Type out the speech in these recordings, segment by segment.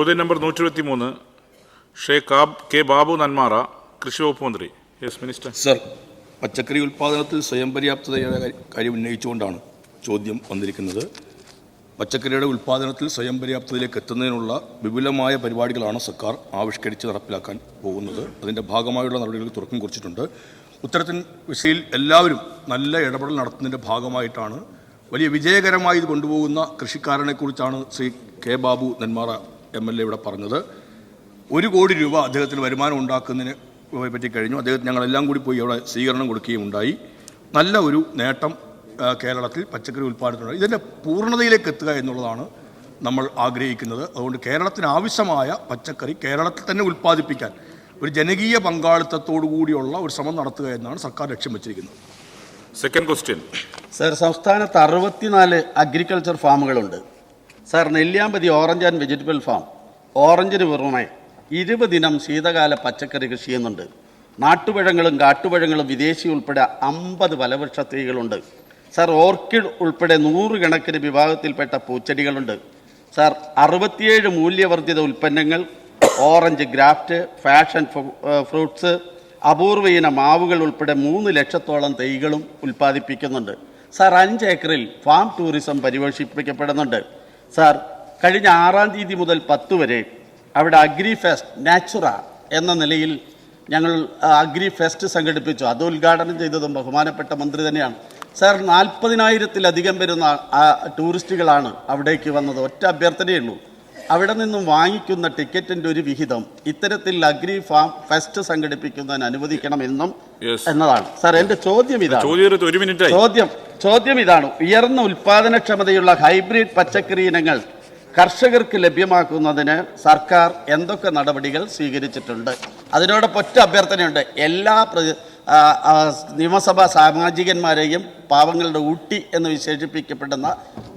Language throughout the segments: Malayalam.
ചോദ്യം നമ്പർ നൂറ്റി ഇരുപത്തി മൂന്ന് ഷേ കാബ് കെ ബാബു നന്മാറ കൃഷി വകുപ്പ് മന്ത്രി. യെസ് മിനിസ്റ്റർ സർ പച്ചക്കറി ഉൽപ്പാദനത്തിൽ സ്വയം പര്യാപ്തതയുടെ കാര്യം- കാര്യം ഉന്നയിച്ചുകൊണ്ടാണ് ചോദ്യം വന്നിരിക്കുന്നത്. പച്ചക്കറിയുടെ ഉൽപ്പാദനത്തിൽ സ്വയം പര്യാപ്തതയിലേക്ക് എത്തുന്നതിനുള്ള വിപുലമായ പരിപാടികളാണ് സർക്കാർ ആവിഷ്കരിച്ച് നടപ്പിലാക്കാൻ പോകുന്നത്. അതിന്റെ ഭാഗമായുള്ള നടപടികൾ തുറക്കം കുറിച്ചിട്ടുണ്ട്. ഉത്തരത്തിൻ വിഷയിൽ എല്ലാവരും നല്ല ഇടപെടൽ നടത്തുന്നതിന്റെ ഭാഗമായിട്ടാണ് വലിയ വിജയകരമായി ഇത് കൊണ്ടുപോകുന്ന കൃഷിക്കാരനെക്കുറിച്ചാണ് Shri K Babu Nenmara M L A ഇവിടെ പറഞ്ഞത്. ഒരു കോടി രൂപ അദ്ദേഹത്തിന് വരുമാനം ഉണ്ടാക്കുന്നതിന് പറ്റി കഴിഞ്ഞു. അദ്ദേഹത്തിന് ഞങ്ങളെല്ലാം കൂടി പോയി അവിടെ സ്വീകരണം കൊടുക്കുകയും ഉണ്ടായി. നല്ല ഒരു നേട്ടം കേരളത്തിൽ പച്ചക്കറി ഉൽപ്പാദനത്തിനുണ്ട് ഇതിന്റെ പൂർണതയിലേക്ക് എത്തുക എന്നുള്ളതാണ് നമ്മൾ ആഗ്രഹിക്കുന്നത്. അതുകൊണ്ട് കേരളത്തിന് ആവശ്യമായ പച്ചക്കറി കേരളത്തിൽ തന്നെ ഉൽപ്പാദിപ്പിക്കാൻ ഒരു ജനകീയ പങ്കാളിത്തത്തോടു കൂടിയുള്ള ഒരു ശ്രമം നടത്തുക എന്നാണ് സർക്കാർ ലക്ഷ്യം വെച്ചിരിക്കുന്നത്. സെക്കൻഡ് ക്വസ്റ്റ്യൻ സർ സംസ്ഥാനത്ത് അറുപത്തിനാല് agriculture ഫാമുകളുണ്ട് sir Nelliyampathy orange and vegetable farm. ഓറഞ്ചിന് പുറമെ ഇരുപതിനം ശീതകാല പച്ചക്കറി കൃഷി ചെയ്യുന്നുണ്ട്. നാട്ടുപഴങ്ങളും കാട്ടുപഴങ്ങളും വിദേശി ഉൾപ്പെടെ അമ്പത് ഫലവൃക്ഷ തൈകളുണ്ട് സാർ ഓർക്കിഡ് ഉൾപ്പെടെ നൂറുകണക്കിന് വിഭാഗത്തിൽപ്പെട്ട പൂച്ചെടികളുണ്ട്. സാർ അറുപത്തിയേഴ് മൂല്യവർദ്ധിത ഉൽപ്പന്നങ്ങൾ ഓറഞ്ച് ഗ്രാഫ്റ്റ് ഫാഷൻ ഫ്രൂട്ട്സ് അപൂർവ ഇന മാവുകൾ ഉൾപ്പെടെ മൂന്ന് ലക്ഷത്തോളം തൈകളും ഉൽപ്പാദിപ്പിക്കുന്നുണ്ട്. സാർ അഞ്ച് ഏക്കറിൽ ഫാം ടൂറിസം പരിപോഷിപ്പിക്കപ്പെടുന്നുണ്ട്. സാർ കഴിഞ്ഞ ആറാം തീയതി മുതൽ പത്ത് വരെ അവിടെ അഗ്രി ഫെസ്റ്റ് നാച്ചുറ എന്ന നിലയിൽ ഞങ്ങൾ അഗ്രി ഫെസ്റ്റ് സംഘടിപ്പിച്ചു. അത് ഉദ്ഘാടനം ചെയ്തതും ബഹുമാനപ്പെട്ട മന്ത്രി തന്നെയാണ്. സാർ നാൽപ്പതിനായിരത്തിലധികം വരുന്ന ടൂറിസ്റ്റുകളാണ് അവിടേക്ക് വന്നത്. ഒറ്റ അഭ്യർത്ഥനയുള്ളൂ അവിടെ നിന്നും വാങ്ങിക്കുന്ന ടിക്കറ്റിന്റെ ഒരു വിഹിതം ഇത്തരത്തിൽ അഗ്രി ഫാം ഫെസ്റ്റ് സംഘടിപ്പിക്കുന്നതിന് അനുവദിക്കണമെന്നും. എന്നതാണ്. സാർ എന്റെ ചോദ്യം ഇതാണ്. ചോദ്യം ചോദ്യം ഇതാണ്. ഉയർന്ന ഉൽപാദനക്ഷമതയുള്ള ഹൈബ്രിഡ് പച്ചക്കറി ഇനങ്ങൾ കർഷകർക്ക് ലഭ്യമാക്കുന്നതിന് സർക്കാർ എന്തൊക്കെ നടപടികൾ സ്വീകരിച്ചിട്ടുണ്ട്? അതിനോടൊപ്പം ഒറ്റ അഭ്യർത്ഥനയുണ്ട്. എല്ലാ നിയമസഭാ സാമാജികന്മാരെയും പാവങ്ങളുടെ ഊട്ടി എന്ന് വിശേഷിപ്പിക്കപ്പെടുന്ന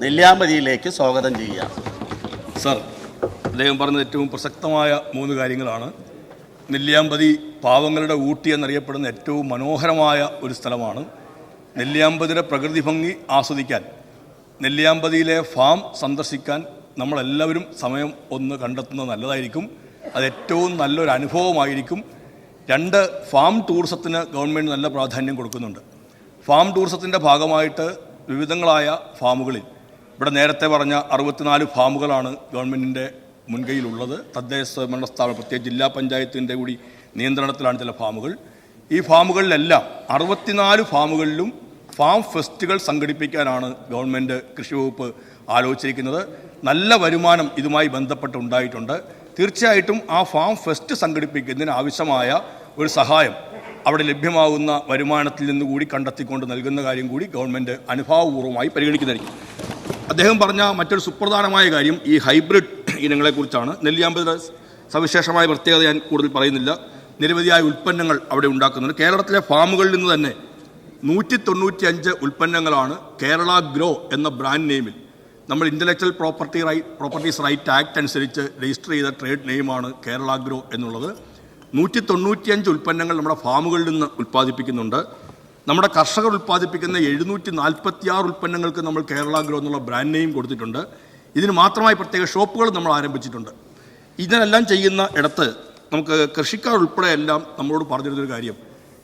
നെല്ലിയാമ്പതിയിലേക്ക് സ്വാഗതം ചെയ്യുക. സർ അദ്ദേഹം പറഞ്ഞ ഏറ്റവും പ്രസക്തമായ മൂന്ന് കാര്യങ്ങളാണ്. നെല്ലിയാമ്പതി പാവങ്ങളുടെ ഊട്ടി എന്നറിയപ്പെടുന്ന ഏറ്റവും മനോഹരമായ ഒരു സ്ഥലമാണ്. നെല്ലിയാമ്പതിയുടെ പ്രകൃതി ഭംഗി ആസ്വദിക്കാൻ നെല്ലിയാമ്പതിയിലെ ഫാം സന്ദർശിക്കാൻ നമ്മളെല്ലാവരും സമയം ഒന്ന് കണ്ടെത്തുന്നത് നല്ലതായിരിക്കും. അത് ഏറ്റവും നല്ലൊരു അനുഭവമായിരിക്കും. രണ്ട് ഫാം ടൂറിസത്തിന് ഗവൺമെന്റ് നല്ല പ്രാധാന്യം കൊടുക്കുന്നുണ്ട്. ഫാം ടൂറിസത്തിന്റെ ഭാഗമായിട്ട് വിവിധങ്ങളായ ഫാമുകളിൽ ഇവിടെ നേരത്തെ പറഞ്ഞ അറുപത്തിനാല് ഫാമുകളാണ് ഗവൺമെന്റിന്റെ മുൻകൈയിലുള്ളത്. തദ്ദേശ സ്വയംഭരണ സ്ഥാപനം പ്രത്യേകിച്ച് ജില്ലാ പഞ്ചായത്തിന്റെ കൂടി നിയന്ത്രണത്തിലാണ് ചില ഫാമുകൾ. ഈ ഫാമുകളിലെല്ലാം അറുപത്തിനാല് ഫാമുകളിലും ഫാം ഫെസ്റ്റുകൾ സംഘടിപ്പിക്കാനാണ് ഗവൺമെന്റ് കൃഷി വകുപ്പ് ആലോചിച്ചിരിക്കുന്നത്. നല്ല വരുമാനം ഇതുമായി ബന്ധപ്പെട്ട് ഉണ്ടായിട്ടുണ്ട് തീർച്ചയായിട്ടും ആ ഫാം ഫെസ്റ്റ് സംഘടിപ്പിക്കുന്നതിന് ആവശ്യമായ ഒരു സഹായം അവിടെ ലഭ്യമാകുന്ന വരുമാനത്തിൽ നിന്ന് കൂടി കണ്ടെത്തിക്കൊണ്ട് നൽകുന്ന കാര്യം കൂടി ഗവൺമെന്റ് അനുഭാവപൂർവമായി പരിഗണിക്കുന്നതായിരിക്കും. അദ്ദേഹം പറഞ്ഞ മറ്റൊരു സുപ്രധാനമായ കാര്യം ഈ ഹൈബ്രിഡ് ഇനങ്ങളെക്കുറിച്ചാണ്. നെല്ലിയാമ്പതിയുടെ സവിശേഷമായ പ്രത്യേകത ഞാൻ കൂടുതൽ പറയുന്നില്ല. നിരവധിയായ ഉൽപ്പന്നങ്ങൾ അവിടെ ഉണ്ടാക്കുന്നുണ്ട്. കേരളത്തിലെ ഫാമുകളിൽ നിന്ന് തന്നെ നൂറ്റി തൊണ്ണൂറ്റി അഞ്ച് ഉൽപ്പന്നങ്ങളാണ് കേരള ഗ്രോ എന്ന ബ്രാൻഡ് നെയിമിൽ. നമ്മൾ intellectual property right properties right act അനുസരിച്ച് രജിസ്റ്റർ ചെയ്ത ട്രേഡ് നെയിമാണ് കേരള ഗ്രോ എന്നുള്ളത്. നൂറ്റി തൊണ്ണൂറ്റിയഞ്ച് ഉൽപ്പന്നങ്ങൾ നമ്മുടെ ഫാമുകളിൽ നിന്ന് ഉൽപ്പാദിപ്പിക്കുന്നുണ്ട്. നമ്മുടെ കർഷകർ ഉൽപ്പാദിപ്പിക്കുന്ന എഴുന്നൂറ്റി നാൽപ്പത്തി ആറ് ഉൽപ്പന്നങ്ങൾക്ക് നമ്മൾ കേരള ഗ്രോ എന്നുള്ള ബ്രാൻഡ് നെയിം കൊടുത്തിട്ടുണ്ട്. ഇതിന് മാത്രമായി പ്രത്യേക ഷോപ്പുകൾ നമ്മൾ ആരംഭിച്ചിട്ടുണ്ട്. ഇതിനെല്ലാം ചെയ്യുന്ന ഇടത്ത് നമുക്ക് കൃഷിക്കാർ ഉൾപ്പെടെ എല്ലാം നമ്മളോട് പറഞ്ഞിരുന്നൊരു കാര്യം.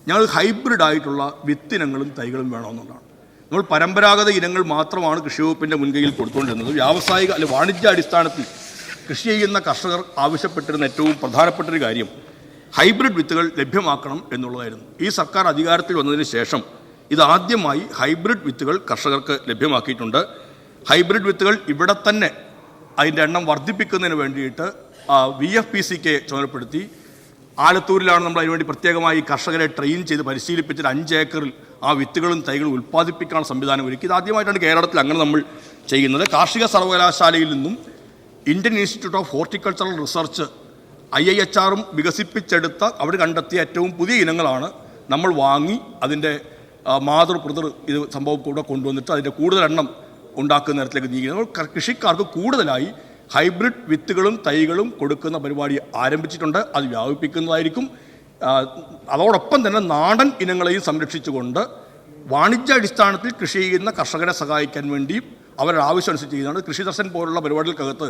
ഞങ്ങൾ ഹൈബ്രിഡ് ആയിട്ടുള്ള വിത്തിനങ്ങളും തൈകളും വേണമെന്നുള്ളതാണ്. നമ്മൾ പരമ്പരാഗത ഇനങ്ങൾ മാത്രമാണ് കൃഷി വകുപ്പിന്റെ മുൻകൈയിൽ കൊടുത്തുകൊണ്ടിരുന്നത്. വ്യാവസായിക അല്ലെങ്കിൽ വാണിജ്യ അടിസ്ഥാനത്തിൽ കൃഷി ചെയ്യുന്ന കർഷകർ ആവശ്യപ്പെട്ടിരുന്ന ഏറ്റവും പ്രധാനപ്പെട്ട ഒരു കാര്യം ഹൈബ്രിഡ് വിത്തുകൾ ലഭ്യമാക്കണം എന്നുള്ളതായിരുന്നു. ഈ സർക്കാർ അധികാരത്തിൽ വന്നതിന് ശേഷം ഇതാദ്യമായി ഹൈബ്രിഡ് വിത്തുകൾ കർഷകർക്ക് ലഭ്യമാക്കിയിട്ടുണ്ട്. ഹൈബ്രിഡ് വിത്തുകൾ ഇവിടെ തന്നെ അതിന്റെ എണ്ണം വർദ്ധിപ്പിക്കുന്നതിന് വേണ്ടിയിട്ട് വി എഫ് പി സിക്ക് ചുമതലപ്പെടുത്തി. ആലത്തൂരിലാണ് നമ്മൾ അതിനുവേണ്ടി പ്രത്യേകമായി കർഷകരെ ട്രെയിൻ ചെയ്ത് പരിശീലിപ്പിച്ചിട്ട് അഞ്ച് ഏക്കറിൽ ആ വിത്തുകളും തൈകളും ഉൽപ്പാദിപ്പിക്കാനുള്ള സംവിധാനം ഒരുക്കി. ഇത് ആദ്യമായിട്ടാണ് കേരളത്തിൽ അങ്ങനെ നമ്മൾ ചെയ്യുന്നത്. കാർഷിക സർവകലാശാലയിൽ നിന്നും Indian institute of horticultural research I I H ആറും വികസിപ്പിച്ചെടുത്ത അവർ കണ്ടെത്തിയ ഏറ്റവും പുതിയ ഇനങ്ങളാണ് നമ്മൾ വാങ്ങി അതിന്റെ ആ, മാതൃ പിതൃ ഇത് സംഭവം കൂടെ കൊണ്ടുവന്നിട്ട് അതിന്റെ കൂടുതൽ എണ്ണം ഉണ്ടാക്കുന്ന തരത്തിലേക്ക് അപ്പോൾ കൃഷിക്കാർക്ക് കൂടുതലായി ഹൈബ്രിഡ് വിത്തുകളും തൈകളും കൊടുക്കുന്ന പരിപാടി ആരംഭിച്ചിട്ടുണ്ട്. അത് വ്യാപിപ്പിക്കുന്നതായിരിക്കും. അതോടൊപ്പം തന്നെ നാടൻ ഇനങ്ങളെയും സംരക്ഷിച്ചുകൊണ്ട് വാണിജ്യാടിസ്ഥാനത്തിൽ കൃഷി ചെയ്യുന്ന കർഷകരെ സഹായിക്കാൻ വേണ്ടിയും അവരുടെ ആവശ്യം അനുസരിച്ച് ചെയ്യുന്നതാണ് കൃഷി ദർശൻ പോലുള്ള പരിപാടികൾക്കകത്ത്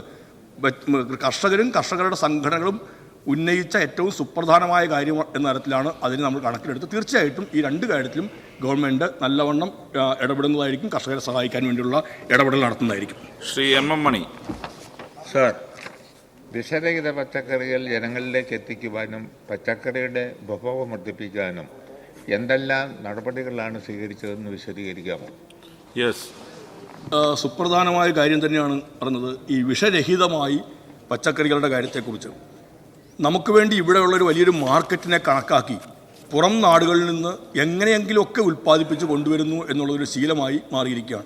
കർഷകരും കർഷകരുടെ സംഘടനകളും ഉന്നയിച്ച ഏറ്റവും സുപ്രധാനമായ കാര്യം എന്ന തരത്തിലാണ് അതിന് നമ്മൾ കണക്കിലെടുത്ത്. തീർച്ചയായിട്ടും ഈ രണ്ട് കാര്യത്തിലും ഗവൺമെന്റ് നല്ലവണ്ണം ഇടപെടുന്നതായിരിക്കും. കർഷകരെ സഹായിക്കാൻ വേണ്ടിയുള്ള ഇടപെടൽ നടത്തുന്നതായിരിക്കും. Shri M M Mani. Sir വിഷരഹിത പച്ചക്കറികൾ ജനങ്ങളിലേക്ക് എത്തിക്കുവാനും പച്ചക്കറിയുടെ ഉപഭോഗം വർദ്ധിപ്പിക്കാനും എന്തെല്ലാം നടപടികളാണ് സ്വീകരിച്ചതെന്ന് വിശദീകരിക്കാമോ യെസ് സുപ്രധാനമായ കാര്യം തന്നെയാണ് പറഞ്ഞത്. ഈ വിഷരഹിതമായി പച്ചക്കറികളുടെ കാര്യത്തെക്കുറിച്ച്. നമുക്ക് വേണ്ടി ഇവിടെയുള്ളൊരു വലിയൊരു മാർക്കറ്റിനെ കണക്കാക്കി പുറം നാടുകളിൽ നിന്ന് എങ്ങനെയെങ്കിലുമൊക്കെ ഉൽപ്പാദിപ്പിച്ച് കൊണ്ടുവരുന്നു എന്നുള്ളൊരു ശീലമായി മാറിയിരിക്കുകയാണ്.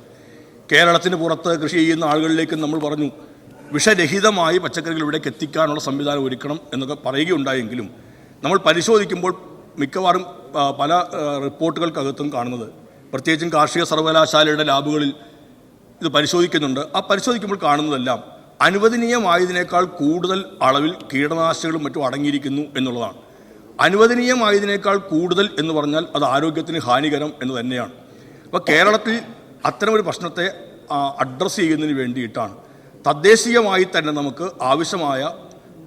കേരളത്തിന് പുറത്ത് കൃഷി ചെയ്യുന്ന ആളുകളിലേക്ക് നമ്മൾ പറഞ്ഞു വിഷരഹിതമായി പച്ചക്കറികൾ ഇവിടേക്ക് എത്തിക്കാനുള്ള സംവിധാനം ഒരുക്കണം എന്നൊക്കെ പറയുകയുണ്ടായെങ്കിലും നമ്മൾ പരിശോധിക്കുമ്പോൾ മിക്കവാറും പല റിപ്പോർട്ടുകൾക്കകത്തും കാണുന്നത്. പ്രത്യേകിച്ചും കാർഷിക സർവകലാശാലയുടെ ലാബുകളിൽ ഇത് പരിശോധിക്കുന്നുണ്ട്. ആ പരിശോധിക്കുമ്പോൾ കാണുന്നതെല്ലാം അനുവദനീയമായതിനേക്കാൾ കൂടുതൽ അളവിൽ കീടനാശിനികളും മറ്റും അടങ്ങിയിരിക്കുന്നു എന്നുള്ളതാണ്. അനുവദനീയമായതിനേക്കാൾ കൂടുതൽ എന്ന് പറഞ്ഞാൽ അത് ആരോഗ്യത്തിന് ഹാനികരം എന്ന് തന്നെയാണ്. അപ്പോൾ കേരളത്തിൽ അത്തരമൊരു പ്രശ്നത്തെ അഡ്രസ്സ് ചെയ്യുന്നതിന് വേണ്ടിയിട്ടാണ്. തദ്ദേശീയമായി തന്നെ നമുക്ക് ആവശ്യമായ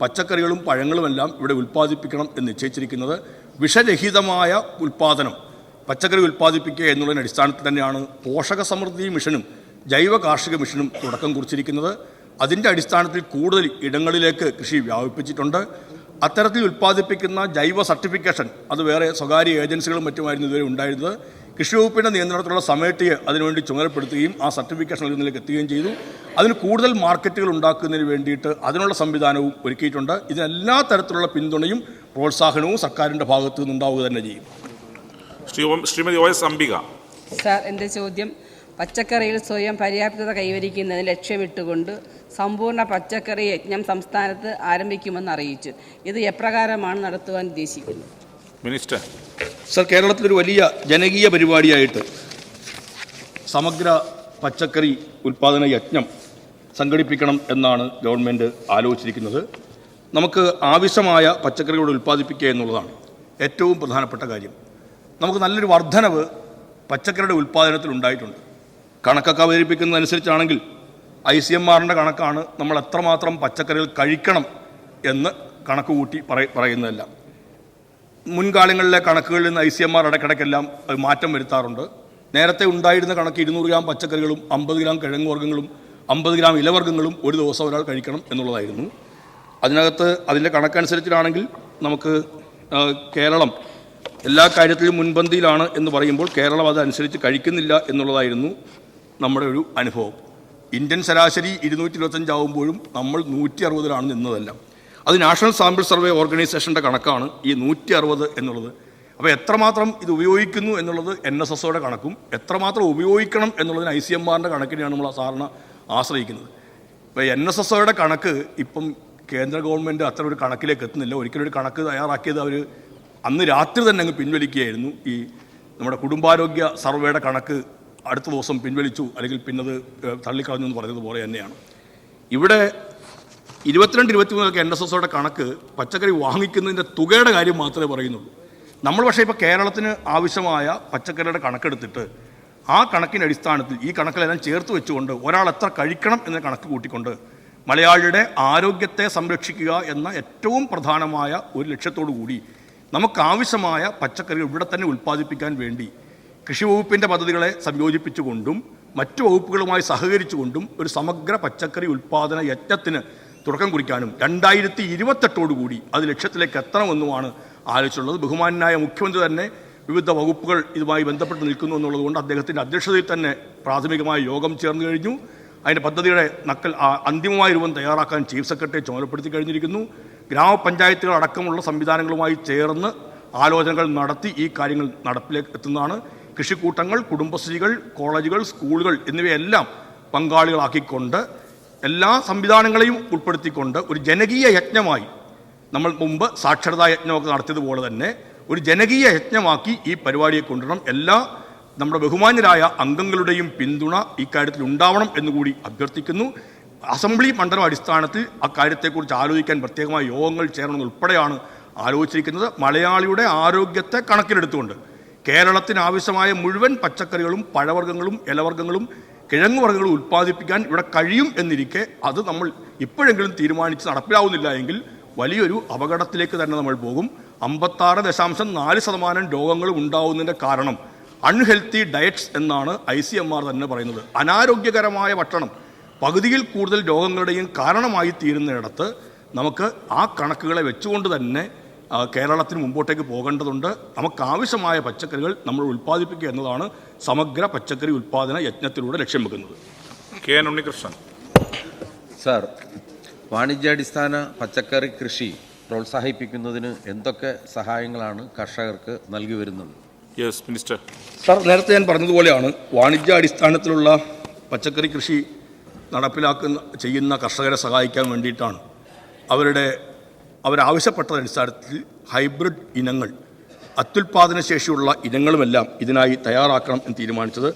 പച്ചക്കറികളും പഴങ്ങളുമെല്ലാം ഇവിടെ ഉൽപ്പാദിപ്പിക്കണം എന്ന് നിശ്ചയിച്ചിരിക്കുന്നത് വിഷരഹിതമായ ഉൽപ്പാദനം. പച്ചക്കറി ഉൽപ്പാദിപ്പിക്കുക എന്നുള്ളതിന് അടിസ്ഥാനത്തിൽ തന്നെയാണ് പോഷക സമൃദ്ധി മിഷനും ജൈവ കാർഷിക മിഷനും തുടക്കം കുറിച്ചിരിക്കുന്നത്. അതിന്റെ അടിസ്ഥാനത്തിൽ കൂടുതൽ ഇടങ്ങളിലേക്ക് കൃഷി വ്യാപിപ്പിച്ചിട്ടുണ്ട്. അത്തരത്തിൽ ഉൽപ്പാദിപ്പിക്കുന്ന ജൈവ സർട്ടിഫിക്കേഷൻ അത് വേറെ സ്വകാര്യ ഏജൻസികളും മറ്റുമായിരുന്നു ഇതുവരെ ഉണ്ടായിരുന്നത്. കൃഷി വകുപ്പിന്റെ നിയന്ത്രണത്തിലുള്ള സമയത്തെ അതിനുവേണ്ടി ചുമതലപ്പെടുത്തുകയും ആ സർട്ടിഫിക്കേഷൻ നൽകുന്നതിലേക്ക് എത്തുകയും ചെയ്തു. അതിന് കൂടുതൽ മാർക്കറ്റുകൾ ഉണ്ടാക്കുന്നതിന് വേണ്ടിയിട്ട് അതിനുള്ള സംവിധാനവും ഒരുക്കിയിട്ടുണ്ട്. ഇതിനെല്ലാ തരത്തിലുള്ള പിന്തുണയും പ്രോത്സാഹനവും സർക്കാരിന്റെ ഭാഗത്തു നിന്നുണ്ടാവുക തന്നെ ചെയ്യും. Shri Shrimati O S Ambika. Sir എന്റെ ചോദ്യം പച്ചക്കറിയിൽ സ്വയം പര്യാപ്തത കൈവരിക്കുന്നതിന് ലക്ഷ്യമിട്ടുകൊണ്ട് സമ്പൂർണ പച്ചക്കറി യജ്ഞം സംസ്ഥാനത്ത് ആരംഭിക്കുമെന്ന് അറിയിച്ചു. ഇത് എപ്രകാരമാണ് നടത്തുവാൻ ഉദ്ദേശിക്കുന്നത്? മിനിസ്റ്റർ. സർ കേരളത്തിലൊരു വലിയ ജനകീയ പരിപാടിയായിട്ട് സമഗ്ര പച്ചക്കറി ഉൽപ്പാദന യജ്ഞം സംഘടിപ്പിക്കണം എന്നാണ് ഗവൺമെന്റ് ആലോചിച്ചിരിക്കുന്നത്. നമുക്ക് ആവശ്യമായ പച്ചക്കറികൾ ഉൽപ്പാദിപ്പിക്കുക എന്നുള്ളതാണ് ഏറ്റവും പ്രധാനപ്പെട്ട കാര്യം. നമുക്ക് നല്ലൊരു വർധനവ് പച്ചക്കറിയുടെ ഉൽപ്പാദനത്തിൽ ഉണ്ടായിട്ടുണ്ട്. കണക്കൊക്കെ അവതരിപ്പിക്കുന്നതനുസരിച്ചാണെങ്കിൽ ഐ സി എം ആറിന്റെ കണക്കാണ് നമ്മൾ എത്രമാത്രം പച്ചക്കറികൾ കഴിക്കണം എന്ന് കണക്ക് കൂട്ടി പറയ പറയുന്നതല്ല. മുൻകാലങ്ങളിലെ കണക്കുകളിൽ നിന്ന് ഐ സി എം ആർ ഇടയ്ക്കിടയ്ക്കെല്ലാം മാറ്റം വരുത്താറുണ്ട്. നേരത്തെ ഉണ്ടായിരുന്ന കണക്ക് ഇരുന്നൂറ് ഗ്രാം പച്ചക്കറികളും അമ്പത് ഗ്രാം കിഴങ്ങ് വർഗങ്ങളും അമ്പത് ഗ്രാം ഇലവർഗങ്ങളും ഒരു ദിവസം ഒരാൾ കഴിക്കണം എന്നുള്ളതായിരുന്നു. അതിനകത്ത് അതിന്റെ കണക്കനുസരിച്ചിട്ടാണെങ്കിൽ നമുക്ക് കേരളം എല്ലാ കാര്യത്തിലും മുൻപന്തിയിലാണ് എന്ന് പറയുമ്പോൾ കേരളം അതനുസരിച്ച് കഴിക്കുന്നില്ല എന്നുള്ളതായിരുന്നു. നമ്മുടെ ഒരു അനുഭവം. ഇന്ത്യൻ ശരാശരി ഇരുന്നൂറ്റി ഇരുപത്തഞ്ചാവുമ്പോഴും നമ്മൾ നൂറ്റി അറുപതിലാണ് നിന്നതല്ല. അത് നാഷണൽ സാമ്പിൾ സർവേ ഓർഗനൈസേഷന്റെ കണക്കാണ് ഈ നൂറ്റി അറുപത് എന്നുള്ളത്. അപ്പോൾ എത്രമാത്രം ഇത് ഉപയോഗിക്കുന്നു എന്നുള്ളത് എൻ എസ് എസ്ഒയുടെ കണക്കും എത്രമാത്രം ഉപയോഗിക്കണം എന്നുള്ളതിന് ഐ സി എം ആറിന്റെ കണക്കിനെയാണ് നമ്മൾ സാധാരണ ആശ്രയിക്കുന്നത്. ഇപ്പോൾ എൻ എസ് എസ്ഒയുടെ കണക്ക് ഇപ്പം കേന്ദ്ര ഗവൺമെന്റ് അത്ര ഒരു കണക്കിലേക്ക് എത്തുന്നില്ല. ഒരിക്കലും ഒരു കണക്ക് തയ്യാറാക്കിയത് അവർ അന്ന് രാത്രി തന്നെ അങ്ങ് പിൻവലിക്കുകയായിരുന്നു. ഈ നമ്മുടെ കുടുംബാരോഗ്യ സർവേയുടെ കണക്ക് അടുത്ത ദിവസം പിൻവലിച്ചു അല്ലെങ്കിൽ പിന്നത് തള്ളിക്കളഞ്ഞു എന്ന് പറയുന്നത് തന്നെയാണ്. ഇവിടെ ഇരുപത്തിരണ്ട് ഇരുപത്തിമൂന്നൊക്കെ എൻ എസ് കണക്ക് പച്ചക്കറി വാങ്ങിക്കുന്നതിന്റെ തുകയുടെ കാര്യം മാത്രമേ പറയുന്നുള്ളൂ. നമ്മൾ പക്ഷേ ഇപ്പോൾ കേരളത്തിന് ആവശ്യമായ പച്ചക്കറിയുടെ കണക്കെടുത്തിട്ട് ആ കണക്കിന്റെ അടിസ്ഥാനത്തിൽ ഈ കണക്കിലെല്ലാം ചേർത്ത് വെച്ചുകൊണ്ട് ഒരാൾ എത്ര കഴിക്കണം എന്ന കണക്ക് കൂട്ടിക്കൊണ്ട് മലയാളിയുടെ ആരോഗ്യത്തെ സംരക്ഷിക്കുക എന്ന ഏറ്റവും പ്രധാനമായ ഒരു ലക്ഷ്യത്തോടു കൂടി നമുക്കാവശ്യമായ പച്ചക്കറികൾ ഇവിടെ തന്നെ ഉൽപ്പാദിപ്പിക്കാൻ വേണ്ടി കൃഷി വകുപ്പിന്റെ പദ്ധതികളെ സംയോജിപ്പിച്ചുകൊണ്ടും മറ്റു വകുപ്പുകളുമായി സഹകരിച്ചുകൊണ്ടും ഒരു സമഗ്ര പച്ചക്കറി ഉൽപ്പാദന യജ്ഞത്തിന് തുടക്കം കുറിക്കാനും രണ്ടായിരത്തി ഇരുപത്തെട്ടോടുകൂടി അത് ലക്ഷ്യത്തിലേക്ക് എത്തണമെന്നുമാണ് ആലോചിച്ചുള്ളത് ബഹുമാനായ മുഖ്യമന്ത്രി തന്നെ വിവിധ വകുപ്പുകൾ ഇതുമായി ബന്ധപ്പെട്ട് നിൽക്കുന്നു എന്നുള്ളതുകൊണ്ട് അദ്ദേഹത്തിന്റെ അധ്യക്ഷതയിൽ തന്നെ പ്രാഥമികമായ യോഗം ചേർന്ന് കഴിഞ്ഞു. അതിന്റെ പദ്ധതിയുടെ നക്കൽ അന്തിമമായ രൂപം തയ്യാറാക്കാൻ ചീഫ് സെക്രട്ടറി ചുമതലപ്പെടുത്തി കഴിഞ്ഞിരിക്കുന്നു. ഗ്രാമപഞ്ചായത്തുകൾ അടക്കമുള്ള സംവിധാനങ്ങളുമായി ചേർന്ന് ആലോചനകൾ നടത്തി ഈ കാര്യങ്ങൾ നടപ്പിലേക്ക് എത്തുന്നതാണ്. കൃഷിക്കൂട്ടങ്ങൾ കുടുംബശ്രീകൾ കോളേജുകൾ സ്കൂളുകൾ എന്നിവയെല്ലാം പങ്കാളികളാക്കിക്കൊണ്ട് എല്ലാ സംവിധാനങ്ങളെയും ഉൾപ്പെടുത്തിക്കൊണ്ട് ഒരു ജനകീയ യജ്ഞമായി നമ്മൾ മുമ്പ് സാക്ഷരതാ യജ്ഞമൊക്കെ നടത്തിയതുപോലെ തന്നെ ഒരു ജനകീയ യജ്ഞമാക്കി ഈ പരിപാടിയെ കൊണ്ടുവരണം. എല്ലാ നമ്മുടെ ബഹുമാന്യരായ അംഗങ്ങളുടെയും പിന്തുണ ഇക്കാര്യത്തിൽ ഉണ്ടാവണം എന്നുകൂടി അഭ്യർത്ഥിക്കുന്നു. അസംബ്ലി മണ്ഡലം അടിസ്ഥാനത്തിൽ അക്കാര്യത്തെക്കുറിച്ച് ആലോചിക്കാൻ പ്രത്യേകമായ യോഗങ്ങൾ ചേരണമെന്നുൾപ്പെടെയാണ് ആലോചിച്ചിരിക്കുന്നത്. മലയാളിയുടെ ആരോഗ്യത്തെ കണക്കിലെടുത്തുകൊണ്ട് കേരളത്തിന് ആവശ്യമായ മുഴുവൻ പച്ചക്കറികളും പഴവർഗങ്ങളും ഇലവർഗങ്ങളും കിഴങ്ങ് വർഗങ്ങൾ ഉൽപ്പാദിപ്പിക്കാൻ ഇവിടെ കഴിയും എന്നിരിക്കെ അത് നമ്മൾ ഇപ്പോഴെങ്കിലും തീരുമാനിച്ച് നടപ്പിലാവുന്നില്ല എങ്കിൽ വലിയൊരു അപകടത്തിലേക്ക് തന്നെ നമ്മൾ പോകും. അമ്പത്താറ് ദശാംശം നാല് ശതമാനം രോഗങ്ങൾ ഉണ്ടാവുന്നതിന്റെ കാരണം അൺഹെൽത്തി ഡയറ്റ്സ് എന്നാണ് ഐ സി എം ആർ തന്നെ പറയുന്നത്. അനാരോഗ്യകരമായ ഭക്ഷണം പകുതിയിൽ കൂടുതൽ രോഗങ്ങളുടെയും കാരണമായി തീരുന്നിടത്ത് നമുക്ക് ആ കണക്കുകളെ വെച്ചുകൊണ്ട് തന്നെ കേരളത്തിന് മുമ്പോട്ടേക്ക് പോകേണ്ടതുണ്ട്. നമുക്കാവശ്യമായ പച്ചക്കറികൾ നമ്മൾ ഉൽപ്പാദിപ്പിക്കുക എന്നതാണ് സമഗ്ര പച്ചക്കറി ഉൽപ്പാദന യജ്ഞത്തിലൂടെ ലക്ഷ്യം വെക്കുന്നത്. K N Unnikrishnan. സാർ വാണിജ്യാടിസ്ഥാന പച്ചക്കറി കൃഷി പ്രോത്സാഹിപ്പിക്കുന്നതിന് എന്തൊക്കെ സഹായങ്ങളാണ് കർഷകർക്ക് നൽകി വരുന്നത്? യെസ് മിനിസ്റ്റർ സാർ നേരത്തെ ഞാൻ പറഞ്ഞതുപോലെയാണ് വാണിജ്യാടിസ്ഥാനത്തിലുള്ള പച്ചക്കറി കൃഷി നടപ്പിലാക്കുന്ന ചെയ്യുന്ന കർഷകരെ സഹായിക്കാൻ വേണ്ടിയിട്ടാണ്. അവരുടെ അവരാവശ്യപ്പെട്ട അടിസ്ഥാനത്തിൽ ഹൈബ്രിഡ് ഇനങ്ങൾ അത്യുൽപാദന ശേഷിയുള്ള ഇനങ്ങളുമെല്ലാം ഇതിനായി തയ്യാറാക്കണം എന്ന് തീരുമാനിച്ചത്.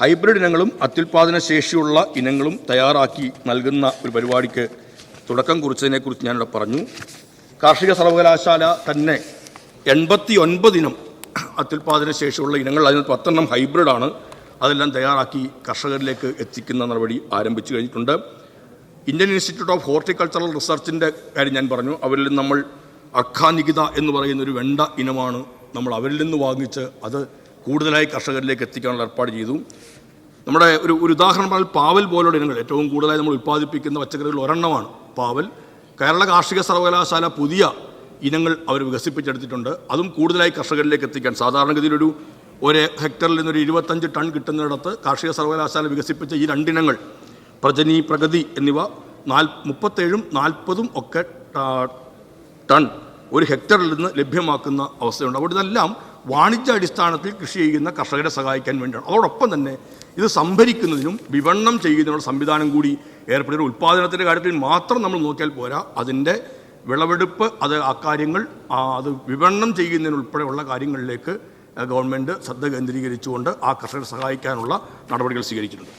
ഹൈബ്രിഡ് ഇനങ്ങളും അത്യുൽപാദന ശേഷിയുള്ള ഇനങ്ങളും തയ്യാറാക്കി നൽകുന്ന ഒരു പരിപാടിക്ക് തുടക്കം കുറിച്ചതിനെക്കുറിച്ച് ഞാനിവിടെ പറഞ്ഞു. കാർഷിക സർവകലാശാല തന്നെ എൺപത്തി ഒൻപതിനും അത്യുൽപാദന ശേഷിയുള്ള ഇനങ്ങൾ അതിന് പത്തെണ്ണം ഹൈബ്രിഡാണ് അതെല്ലാം തയ്യാറാക്കി കർഷകരിലേക്ക് എത്തിക്കുന്ന നടപടി ആരംഭിച്ചു കഴിഞ്ഞിട്ടുണ്ട്. ഇന്ത്യൻ ഇൻസ്റ്റിറ്റ്യൂട്ട് ഓഫ് ഹോർട്ടിക്കൾച്ചറൽ റിസർച്ചിന്റെ കാര്യം ഞാൻ പറഞ്ഞു. അവരിൽ നമ്മൾ അഖാനികിത എന്ന് പറയുന്ന ഒരു വെണ്ട ഇനമാണ് നമ്മൾ അവരിൽ നിന്ന് വാങ്ങിച്ച് അത് കൂടുതലായി കർഷകരിലേക്ക് എത്തിക്കാനുള്ള ഏർപ്പാട് ചെയ്തു. നമ്മുടെ ഒരു ഒരു ഉദാഹരണം പറഞ്ഞാൽ പാവൽ പോലുള്ള ഇനങ്ങൾ ഏറ്റവും കൂടുതലായി നമ്മൾ ഉൽപ്പാദിപ്പിക്കുന്ന പച്ചക്കറികൾ ഒരെണ്ണമാണ് പാവൽ. കേരള കാർഷിക സർവകലാശാല പുതിയ ഇനങ്ങൾ അവർ വികസിപ്പിച്ചെടുത്തിട്ടുണ്ട്. അതും കൂടുതലായി കർഷകരിലേക്ക് എത്തിക്കാൻ. സാധാരണഗതിയിലൊരു ഒരു ഹെക്ടറിൽ നിന്നൊരു ഇരുപത്തഞ്ച് ടൺ കിട്ടുന്നിടത്ത് കാർഷിക സർവകലാശാല വികസിപ്പിച്ച ഈ രണ്ടിനങ്ങൾ പ്രജനി പ്രഗതി എന്നിവ നാൽ മുപ്പത്തേഴും നാൽപ്പതും ഒക്കെ ടൺ ഒരു ഹെക്ടറിൽ നിന്ന് ലഭ്യമാക്കുന്ന അവസ്ഥയുണ്ട്. അപ്പോൾ ഇതെല്ലാം വാണിജ്യാടിസ്ഥാനത്തിൽ കൃഷി ചെയ്യുന്ന കർഷകരെ സഹായിക്കാൻ വേണ്ടിയാണ്. അതോടൊപ്പം തന്നെ ഇത് സംഭരിക്കുന്നതിനും വിപണനം ചെയ്യുന്നതിനുള്ള സംവിധാനം കൂടി ഏർപ്പെടുന്ന ഉൽപ്പാദനത്തിന്റെ കാര്യത്തിൽ മാത്രം നമ്മൾ നോക്കിയാൽ പോരാ. അതിന്റെ വിളവെടുപ്പ് അത് ആ കാര്യങ്ങൾ അത് വിപണനം ചെയ്യുന്നതിനുൾപ്പെടെയുള്ള കാര്യങ്ങളിലേക്ക് ഗവൺമെന്റ് ശ്രദ്ധ കേന്ദ്രീകരിച്ചുകൊണ്ട് ആ കർഷകരെ സഹായിക്കാനുള്ള നടപടികൾ സ്വീകരിച്ചിട്ടുണ്ട്.